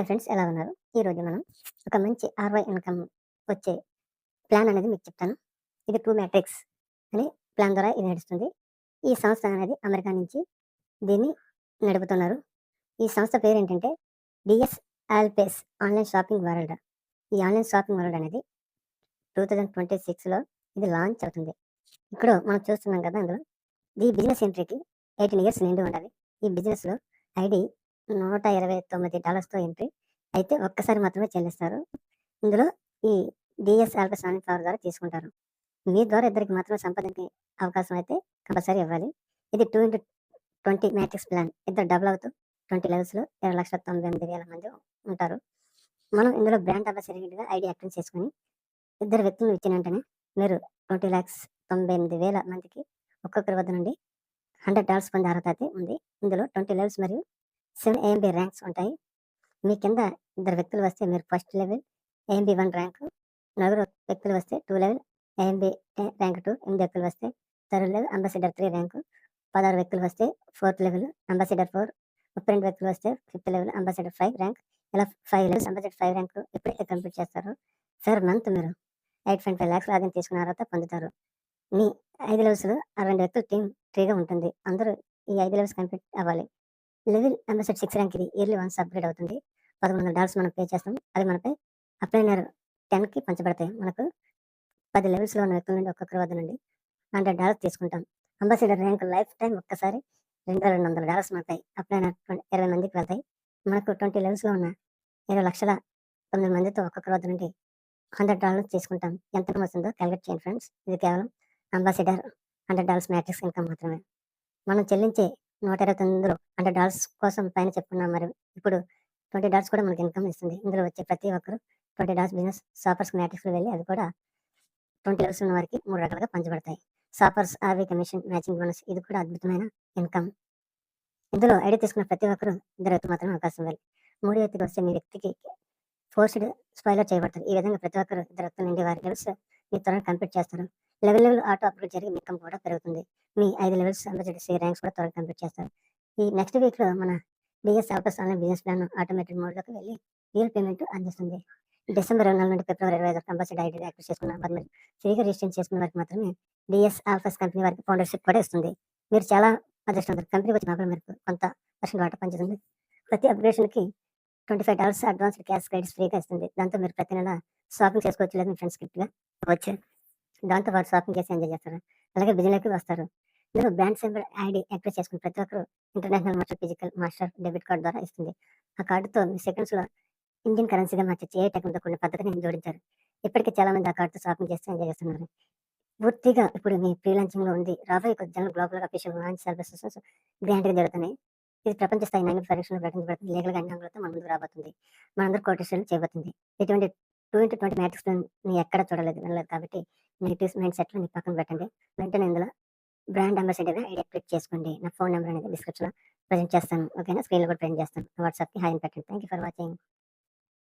Hi friends ఎలా ఉన్నారు? ఈరోజు మనం ఒక మంచి ఆర్వై ఇన్కమ్ వచ్చే ప్లాన్ అనేది మీకు చెప్తాను. ఇది టూ మ్యాట్రిక్స్ అనే ప్లాన్ ద్వారా ఇది నడుస్తుంది. ఈ సంస్థ అనేది అమెరికా నుంచి దీన్ని నడుపుతున్నారు. ఈ సంస్థ పేరు ఏంటంటే డిఎస్ ఆల్పేస్ ఆన్లైన్ షాపింగ్ వరల్డ్. ఈ ఆన్లైన్ షాపింగ్ వరల్డ్ అనేది టూ థౌజండ్ ట్వంటీ సిక్స్లో ఇది లాంచ్ అవుతుంది. ఇక్కడ మనం చూస్తున్నాం కదా అందులో ఈ బిజినెస్ ఎంట్రీకి ఎయిటీన్ ఇయర్స్ నిండి ఉండాలి. ఈ బిజినెస్లో ఐడి నూట ఇరవై తొమ్మిది డాలర్స్తో ఎంట్రీ. అయితే ఒక్కసారి మాత్రమే చెల్లిస్తారు. ఇందులో ఈ డిఎస్ ఆల్పస్ పవర్ ద్వారా తీసుకుంటారు. మీ ద్వారా ఇద్దరికి మాత్రమే సంపాదించే అవకాశం అయితే కంపల్సరీ ఇవ్వాలి. ఇది two into twenty matrix plan. ఇద్దరు డబుల్ అవుతూ ట్వంటీ లెవెల్స్లో ఇరవై లక్షల తొంభై ఎనిమిది వేల మంది ఉంటారు. మనం ఇందులో బ్రాండ్ అంబాసిడర్గా ఐడి యాక్టివ్ చేసుకొని ఇద్దరు వ్యక్తులను ఇచ్చిన వెంటనే మీరు ట్వంటీ ల్యాక్స్ తొంభై ఎనిమిది వేల మందికి ఒక్కొక్కరి వద్ద నుండి హండ్రెడ్ డాలర్స్ పొందే అర్హత అయితే ఉంది. ఇందులో ట్వంటీ లెవెల్స్ మరియు సెవెన్ ఏఎంబి ర్యాంక్స్ ఉంటాయి. మీ కింద ఇద్దరు వ్యక్తులు వస్తే మీరు first level AMB one rank నలుగురు వ్యక్తులు వస్తే two level AMB rank two ఎనిమిది వ్యక్తులు వస్తే third level ambassador three rank పదహారు వ్యక్తులు వస్తే ఫోర్త్ లెవెల్ అంబాసిడర్ ఫోర్ ముప్పై రెండు వ్యక్తులు వస్తే fifth level ambassador five rank ఇలా five levels ambassador five rank ఎప్పుడైతే కంప్లీట్ చేస్తారో. ఫర్ మంత్ మీరు ఎయిట్ పాయింట్ ఫైవ్ ల్యాక్స్ ఆదాయం తీసుకున్న తర్వాత పొందుతారు. మీ ఐదు లెవెల్స్లో అరవై రెండు వ్యక్తులు టీం ఫ్రీగా ఉంటుంది. అందరూ ఈ ఐదు లెవెల్స్ కంప్లీట్ అవ్వాలి. లెవెల్ అంబాసిడ్ సిక్స్ ర్యాంక్ ఇది ఇయర్లీ వన్స్ అప్గ్రేడ్ అవుతుంది. పదకొండు వందల డాలర్స్ మనం పే చేస్తాం. అది మనపై అప్లైనర్ టెన్కి పంచబడతాయి. మనకు పది లెవెల్స్లో ఉన్న వ్యక్తుల నుండి ఒక్కొక్కరి వద్ద నుండి హండ్రెడ్ డాలర్స్ తీసుకుంటాం. అంబాసిడర్ ర్యాంక్ లైఫ్ టైం ఒక్కసారి రెండు వేల రెండు వందల డాలర్స్ మనతాయి అప్లైనర్ ఇరవై మందికి వెళ్తాయి. మనకు ట్వంటీ లెవెల్స్లో ఉన్న ఇరవై లక్షల తొమ్మిది మందితో ఒక్కొక్కరి వద్ద నుండి హండ్రెడ్ డాలర్స్ తీసుకుంటాం. ఎంత వస్తుందో క్యాలిక్యులేట్ చేయండి ఫ్రెండ్స్. ఇది కేవలం ambassador hundred dollars matrix income మాత్రమే. మనం చెల్లించే నూట ఇరవై తొమ్మిదిలో హండ్రెడ్ డాలర్స్ కోసం పైన చెప్పుకున్నాం మరి. ఇప్పుడు ట్వంటీ డాలర్స్ కూడా మనకి ఇన్కమ్ ఇస్తుంది. ఇందులో వచ్చే ప్రతి ఒక్కరు ట్వంటీ డాలర్స్ బిజినెస్ షాపర్స్ మ్యాట్రిక్స్లో వెళ్ళి అది కూడా ట్వంటీ డాలర్స్ ఉన్న వారికి మూడు రకాలుగా పంచబడతాయి. Shoppers RV commission matching bonus ఇది కూడా అద్భుతమైన ఇన్కమ్. ఇందులో ఐడియా తీసుకున్న ప్రతి ఒక్కరు ఇద్దరు వ్యక్తి మాత్రమే అవకాశం వెళ్ళి మూడు వ్యక్తికి వస్తే మీ వ్యక్తికి ఫోర్స్డ్ స్పాయిలర్ చేయబడతారు. ఈ విధంగా ప్రతి ఒక్కరు ఇద్దరు వ్యక్తుల నుండి వారి లెవెల్స్ మీ త్వరగా కంప్లీట్ చేస్తారు. లెవెల్ లెవెల్ ఆటో అప్గ్రేడ్ జరిగి ఇన్కమ్ కూడా పెరుగుతుంది. మీ ఐదు లెవెల్స్ అంబర్సీ ర్యాంక్స్ కూడా త్వరగా కంప్లీట్ చేస్తారు. ఈ నెక్స్ట్ వీక్లో మన BS offers online business plan automated మోడ్లోకి వెళ్ళి రియల్ పేమెంట్ అందిస్తుంది. డిసెంబర్ ఇరవై నాలుగు నుండి ఫిబ్రవరి ఇరవై ఐదు కంపల్సరీ ఐడి యాక్టివ్ చేసుకున్న మరి ఫ్రీగా రిజిస్టర్ చేసుకున్న వారికి మాత్రమే డిఎస్ ఆల్ఫాస్ కంపెనీ వారికి ఫౌండర్షిప్ కూడా ఇస్తుంది. మీరు చాలా అదృష్టం కంపెనీ వచ్చిన మీరు కొంత పర్సెంట్ వాట పనిచేస్తుంది ప్రతి అప్గ్రేషన్కి twenty five dollars advanced cash credits ఫ్రీగా ఇస్తుంది. దాంతో మీరు ప్రతి నెల షాపింగ్ చేసుకోవచ్చు లేదు మీ ఫ్రెండ్స్ గిఫ్ట్గా. వచ్చి దాంతో వారు షాపింగ్ చేసి ఎంజాయ్ చేస్తారు. అలాగే బిజినెస్కి వస్తారు. మీరు బ్రాండ్ సింబల్ ఐడి యాక్టివ్ చేసుకుని ప్రతి ఒక్కరు international master physical master debit card ద్వారా ఇస్తుంది. ఆ కార్డుతో మీ సెకండ్స్లో ఇండియన్ కరెన్సీగా మార్చే ఏ టెక్నిక్తో కూడిన పద్ధతిని జోడించారు. ఇప్పటికే చాలా మంది ఆ కార్డుతో షాపింగ్ చేస్తే ఎంజాయ్ చేస్తున్నారు. పూర్తిగా ఇప్పుడు మీ ఫ్రీలాన్సింగ్లో ఉంది. రాబోయే కొద్ది జనం గ్లోబల్ అఫీషియల్ లాంచ్ సర్వీసెస్ గ్రాండ్గా జరుగుతున్నాయి. ఇది ప్రపంచ స్థాయి నైన్ పరీక్షలు ప్రకటించబడుతుంది. లీగల్గా మన ముందుకు రాబోతుంది. మనందరూ కోటేషన్ చేయబోతుంది. ఇటువంటి టూ ఇంటూ ట్వంటీ మ్యాట్రిక్స్ ఎక్కడ చూడలేదు వినలేదు కాబట్టి నెగిటివ్ మైండ్ సెట్ నీ పక్కన పెట్టండి. వెంటనే ఇందులో బ్రాండ్ అంబాసిడర్గా ఐడియా క్లిక్ చేసుకోండి. నా ఫోన్ నెంబర్ అనేది డిస్క్రిప్షన్లో ప్రజెంట్ చేస్తాను. ఓకేనా స్క్రీన్లో కూడా ప్రజెంట్ చేస్తాను. వాట్సాప్కి హాయ్ పెట్టండి. Thank you for watching